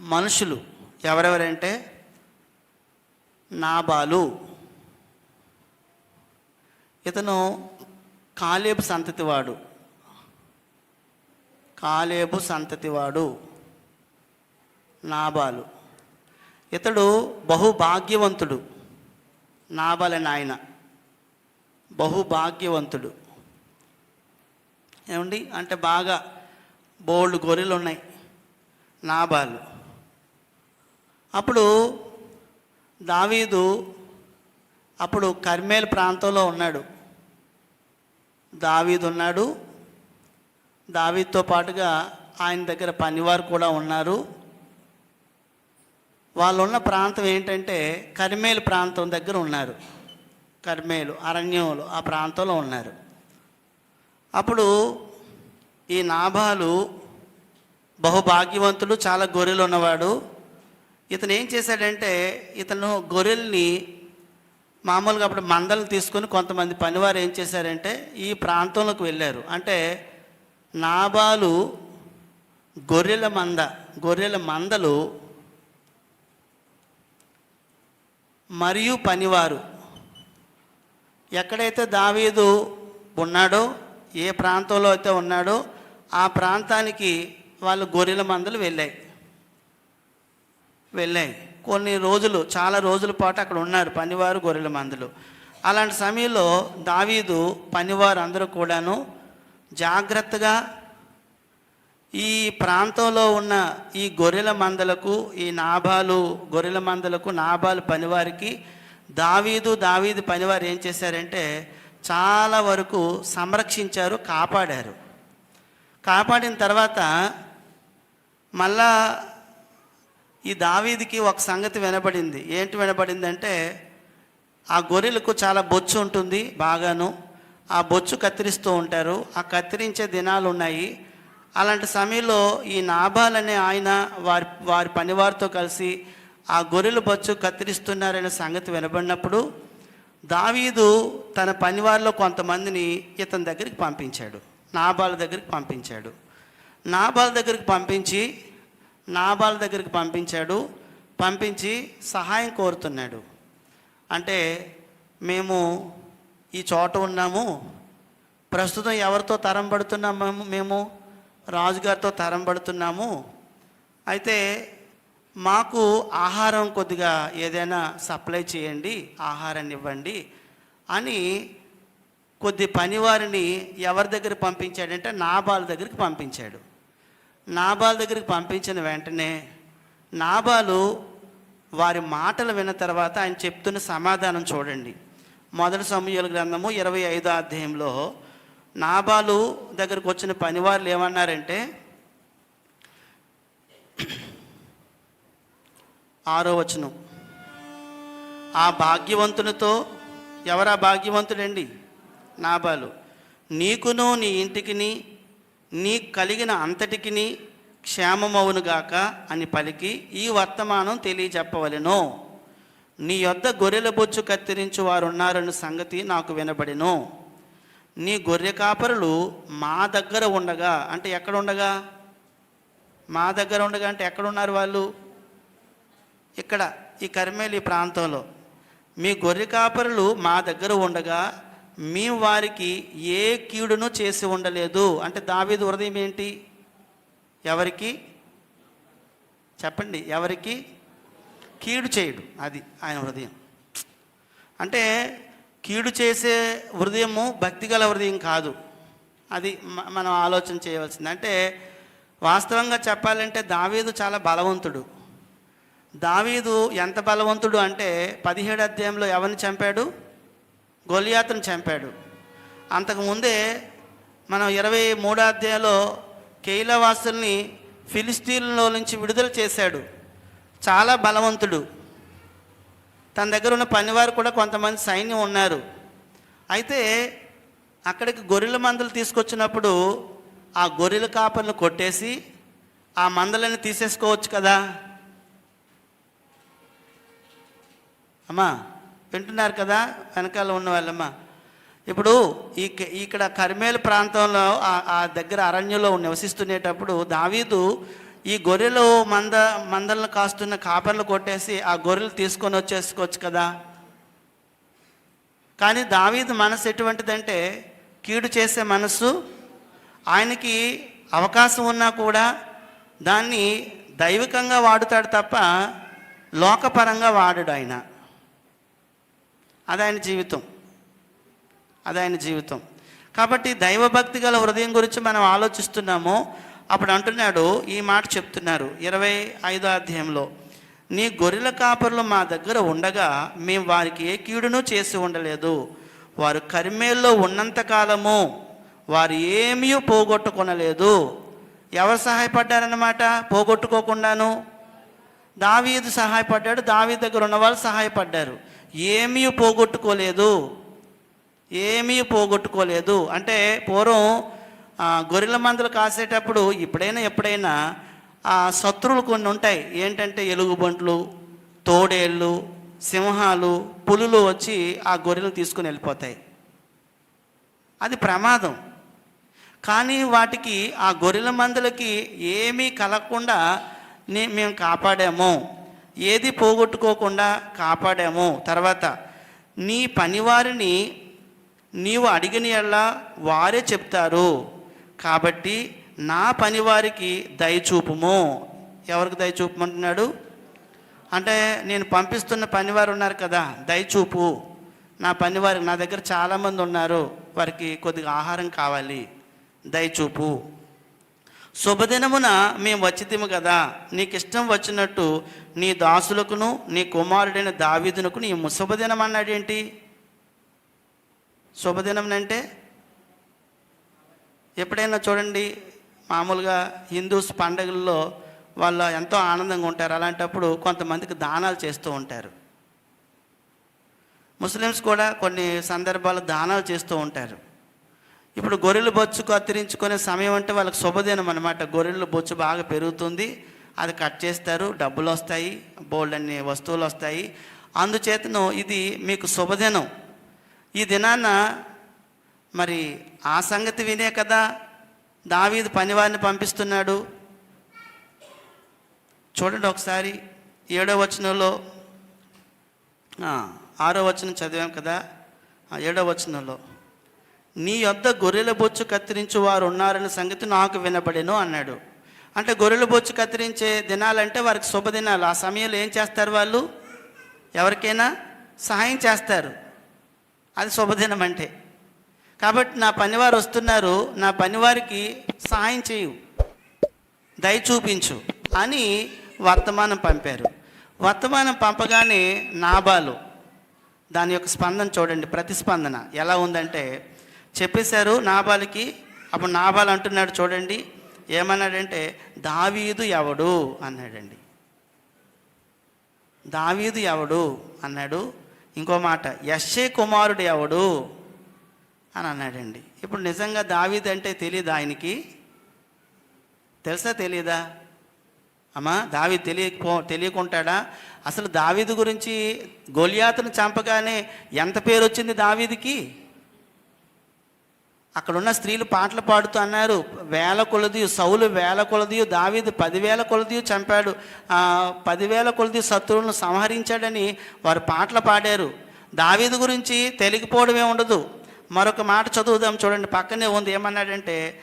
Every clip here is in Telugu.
మనుషులు ఎవరెవరంటే? నాబాలు. ఇతను కాలేబు సంతతివాడు. కాలేబు సంతతివాడు. నాబాలు. ఇతడు బహుభాగ్యవంతుడు. నాబాలని ఆయన. బహుభాగ్యవంతుడు. ఏమండి? అంటే బాగా బోల్డ్ గొర్రెలు ఉన్నాయి నాబాలు అప్పుడు దావీదు అప్పుడు కర్మేల్ ప్రాంతంలో ఉన్నాడు. దావీదు ఉన్నాడు. దావీతో పాటుగా ఆయన దగ్గర పనివారు కూడా ఉన్నారు. వాళ్ళు ఉన్న ప్రాంతం ఏంటంటే కర్మేలు ప్రాంతం దగ్గర ఉన్నారు. కర్మేలు అరణ్యములు ఆ ప్రాంతంలో ఉన్నారు. అప్పుడు ఈ నాభాలు బహుభాగ్యవంతుడు చాలా గొర్రెలు ఉన్నవాడు. ఇతను ఏం చేశాడంటే ఇతను గొర్రెల్ని మామూలుగా అప్పుడు మందలను తీసుకొని కొంతమంది పనివారు ఏం చేశారంటే ఈ ప్రాంతంలోకి వెళ్ళారు. అంటే నాబాలు గొర్రెల మంద గొర్రెల మందలు మరియు పనివారు. ఎక్కడైతే దావీదు ఉన్నాడో ఏ ప్రాంతంలో అయితే ఉన్నాడో ఆ ప్రాంతానికి వాళ్ళు గొర్రెల మందలు వెళ్ళాయి. వెళ్ళాయి. కొన్ని రోజులు చాలా రోజుల పాటు అక్కడ ఉన్నారు పనివారు గొర్రెల మందులు. అలాంటి సమయంలో దావీదు పనివారు అందరూ కూడాను జాగ్రత్తగా ఈ ప్రాంతంలో ఉన్న ఈ గొర్రెల మందలకు ఈ నాభాలు గొర్రెల మందలకు నాభాలు పనివారికి దావీదు దావీదు పనివారు ఏం చేశారంటే చాలా వరకు సంరక్షించారు కాపాడారు. కాపాడిన తర్వాత మళ్ళా ఈ దావీదికి ఒక సంగతి వినబడింది. ఏంటి వినబడిందంటే ఆ గొర్రెలకు చాలా బొచ్చు ఉంటుంది బాగాను. ఆ బొచ్చు కత్తిరిస్తూ ఉంటారు. ఆ కత్తిరించే దినాలు ఉన్నాయి. అలాంటి సమయంలో ఈ నాభాలనే ఆయన వారి వారి పనివారితో కలిసి ఆ గొర్రెల బొచ్చు కత్తిరిస్తున్నారనే సంగతి వినబడినప్పుడు దావీదు తన పనివారిలో కొంతమందిని ఇతని దగ్గరికి పంపించాడు. నాబాల దగ్గరికి పంపించాడు. నాబాల్ దగ్గరికి పంపించి నాబాల్ దగ్గరికి పంపించాడు. పంపించి సహాయం కోరుతున్నాడు. అంటే మేము ఈ చోట ఉన్నాము. ప్రస్తుతం ఎవరితో తరం పడుతున్నాము మేము? రాజుగారితో తరం పడుతున్నాము. అయితే మాకు ఆహారం కొద్దిగా ఏదైనా సప్లై చేయండి ఆహారాన్ని ఇవ్వండి అని కొద్ది పనివారిని ఎవరి దగ్గర పంపించాడంటే నాబాల్ దగ్గరికి పంపించాడు. నాబాల్ దగ్గరికి పంపించిన వెంటనే నాబాలు వారి మాటలు విన్న తర్వాత ఆయన చెప్తున్న సమాధానం చూడండి. మొదటి సమయాల గ్రంథము ఇరవై ఐదో అధ్యాయంలో నాబాలు దగ్గరకు వచ్చిన పనివారులు ఏమన్నారంటే ఆరో వచనం ఆ భాగ్యవంతునితో ఎవరా భాగ్యవంతుడండి? నాబాలు. నీకును నీ ఇంటికిని నీ కలిగిన అంతటికిని క్షేమమవునుగాక అని పలికి ఈ వర్తమానం తెలియజెప్పవలెను. నీ యొద్ద గొర్రెల బొచ్చు కత్తిరించు వారు ఉన్నారన్న సంగతి నాకు వినబడిను. నీ గొర్రె కాపరులు మా దగ్గర ఉండగా అంటే ఎక్కడ ఉండగా మా దగ్గర ఉండగా అంటే ఎక్కడున్నారు వాళ్ళు? ఇక్కడ ఈ కర్మేలి ప్రాంతంలో. మీ గొర్రె కాపరులు మా దగ్గర ఉండగా మేము వారికి ఏ కీడును చేసి ఉండలేదు. అంటే దావీదు హృదయం ఏంటి? ఎవరికి? చెప్పండి. ఎవరికి? కీడు చేయడు. అది ఆయన హృదయం. అంటే కీడు చేసే హృదయము భక్తిగల హృదయం కాదు. అది మనం ఆలోచన చేయవలసింది. అంటే వాస్తవంగా చెప్పాలంటే దావీదు చాలా బలవంతుడు. దావీదు ఎంత బలవంతుడు అంటే పదిహేడు అధ్యాయంలో ఎవరిని చంపాడు? గొలియాతను చంపాడు. అంతకుముందే మనం ఇరవై మూడో అధ్యాయంలో కేయిలవాసుల్ని ఫిలిస్తీన్లో నుంచి విడుదల చేశాడు. చాలా బలవంతుడు. తన దగ్గర ఉన్న పనివారు కూడా కొంతమంది సైన్యం ఉన్నారు. అయితే అక్కడికి గొర్రెల మందలు తీసుకొచ్చినప్పుడు ఆ గొర్రెల కాపర్లు కొట్టేసి ఆ మందలని తీసేసుకోవచ్చు కదా? అమ్మా వింటున్నారు కదా వెనకాల ఉన్న వాళ్ళమ్మా. ఇప్పుడు ఈ ఇక్కడ కర్మేలు ప్రాంతంలో ఆ- ఆ దగ్గర అరణ్యంలో నివసిస్తునేటప్పుడు దావీదు ఈ గొర్రెలు మంద మందలను కాస్తున్న కాపర్లు కొట్టేసి ఆ గొర్రెలు తీసుకొని వచ్చేసుకోవచ్చు కదా. కానీ దావీదు మనసు ఎటువంటిదంటే కీడు చేసే మనసు ఆయనకి అవకాశం ఉన్నా కూడా దాన్ని దైవికంగా వాడుతాడు తప్ప లోకపరంగా వాడడు ఆయన. అది ఆయన జీవితం. అది ఆయన జీవితం. కాబట్టి దైవభక్తి గల హృదయం గురించి మనం ఆలోచిస్తున్నాము. అప్పుడు అంటున్నాడు ఈ మాట చెప్తున్నారు ఇరవై ఐదో అధ్యాయంలో నీ గొర్రెల కాపరులు మా దగ్గర ఉండగా మేము వారికి ఏ కీడును చేసి ఉండలేదు. వారు కరిమేల్లో ఉన్నంత కాలము వారు ఏమీ పోగొట్టుకొనలేదు. ఎవరు సహాయపడ్డారన్నమాట? పోగొట్టుకోకుండాను. దావీదు సహాయపడ్డాడు దావీ దగ్గర ఉన్న వాళ్ళు సహాయపడ్డారు. ఏమీ పోగొట్టుకోలేదు. ఏమీ పోగొట్టుకోలేదు. అంటే పూర్వం గొర్రెల మందులు కాసేటప్పుడు ఇప్పుడైనా ఎప్పుడైనా ఆ శత్రువులు కొన్ని ఉంటాయి. ఏంటంటే ఎలుగుబంట్లు తోడేళ్ళు సింహాలు పులులు వచ్చి ఆ గొర్రెలు తీసుకుని వెళ్ళిపోతాయి. అది ప్రమాదం. కానీ వాటికి ఆ గొర్రెల మందులకి ఏమీ కలగకుండా నే మేము కాపాడాము. ఏది పోగొట్టుకోకుండా కాపాడాము. తర్వాత నీ పనివారిని నీవు అడిగిన ఎల్లా వారే చెప్తారు. కాబట్టి నా పనివారికి దయచూపుము ఎవరికి దయచూపమంటున్నాడు అంటే నేను పంపిస్తున్న పనివారు ఉన్నారు కదా దయచూపు నా పనివారు నా దగ్గర చాలామంది ఉన్నారు వారికి కొద్దిగా ఆహారం కావాలి దయచూపు శుభదినమున మేము వచ్చితిము కదా. నీకు ఇష్టం వచ్చినట్టు నీ దాసులకును నీ కుమారుడైన దావీదునకు నీ శుభదినం అన్నాడేంటి? శుభదినం అంటే ఎప్పుడైనా చూడండి మామూలుగా హిందూస్ పండగల్లో వాళ్ళు ఎంతో ఆనందంగా ఉంటారు. అలాంటప్పుడు కొంతమందికి దానాలు చేస్తూ ఉంటారు. ముస్లిమ్స్ కూడా కొన్ని సందర్భాలు దానాలు చేస్తూ ఉంటారు. ఇప్పుడు గొర్రెలు బొచ్చు కత్తిరించుకునే సమయం అంటే వాళ్ళకి శుభదినం అనమాట గొర్రెలు బొచ్చు బాగా పెరుగుతుంది అది కట్ చేస్తారు డబ్బులు వస్తాయి బోల్డ్ అన్ని వస్తువులు వస్తాయి. అందుచేతను ఇది మీకు శుభదినం. ఈ దినాన మరి ఆ సంగతి వినే కదా దావీదు పనివారిని పంపిస్తున్నాడు. చూడండి ఒకసారి ఏడో వచనంలో ఆరో వచనం చదివాం కదా ఏడో వచనంలో. నీ యొద్ద గొర్రెల బొచ్చు కత్తిరించు వారు ఉన్నారనే సంగతి నాకు వినబడెను అన్నాడు. అంటే గొర్రెల బొచ్చు కత్తిరించే దినాలంటే వారికి శుభదినాలు ఆ సమయంలో ఏం చేస్తారు వాళ్ళు? ఎవరికైనా సహాయం చేస్తారు. అది శుభదినం అంటే. కాబట్టి నా పనివారు వస్తున్నారు. నా పనివారికి సహాయం చేయు. దయ చూపించు అని వర్తమానం పంపారు. వర్తమానం పంపగానే నాబాలు దాని యొక్క స్పందన చూడండి. ప్రతిస్పందన ఎలా ఉందంటే చెప్పేశారు నాబాలికి. అప్పుడు నాబాలు అంటున్నాడు చూడండి ఏమన్నాడంటే దావీదు ఎవడు? అన్నాడండి. దావీదు ఎవడు? అన్నాడు. ఇంకో మాట యశ్షే కుమారుడు ఎవడు? అని అన్నాడండి. ఇప్పుడు నిజంగా దావీదు అంటే తెలియదు ఆయనకి? తెలుసా తెలియదా అమ్మా దావి తెలియకపో తెలియకుంటాడా? అసలు దావీదు గురించి గొలియాతును చంపగానే ఎంత పేరు వచ్చింది దావీదుకి? అక్కడున్న స్త్రీలు పాటలు పాడుతూ అన్నారు వేల కొలది సౌలు వేల కొలది దావీదు పదివేల కొలది చంపాడు పదివేల కొలది శత్రువులను సంహరించాడని వారు పాటలు పాడారు. దావీదు గురించి తెలియకపోవడమే ఉండదు. మరొక మాట చదువుదాం చూడండి పక్కనే ఉంది ఏమన్నాడంటే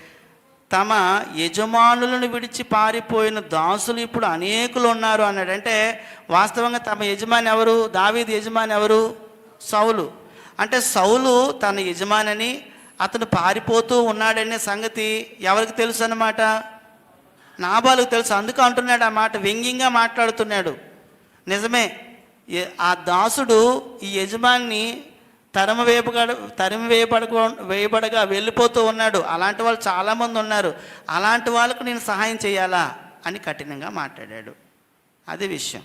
తమ యజమానులను విడిచి పారిపోయిన దాసులు ఇప్పుడు అనేకులు ఉన్నారు అన్నాడు. అంటే వాస్తవంగా తమ యజమాని ఎవరు? దావీది యజమాని ఎవరు? సౌలు. అంటే సౌలు తన యజమానని అతను పారిపోతూ ఉన్నాడనే సంగతి ఎవరికి తెలుసు అన్నమాట? నాబాలకు తెలుసు. అందుకు అంటున్నాడు ఆ మాట వ్యంగ్యంగా మాట్లాడుతున్నాడు. నిజమే ఆ దాసుడు ఈ యజమాని తరమ వేపగడ తరిమి వేయబడక వేయబడగా వెళ్ళిపోతూ ఉన్నాడు. అలాంటి వాళ్ళు చాలామంది ఉన్నారు. అలాంటి వాళ్ళకు నేను సహాయం చేయాలా? అని కఠినంగా మాట్లాడాడు. అది విషయం.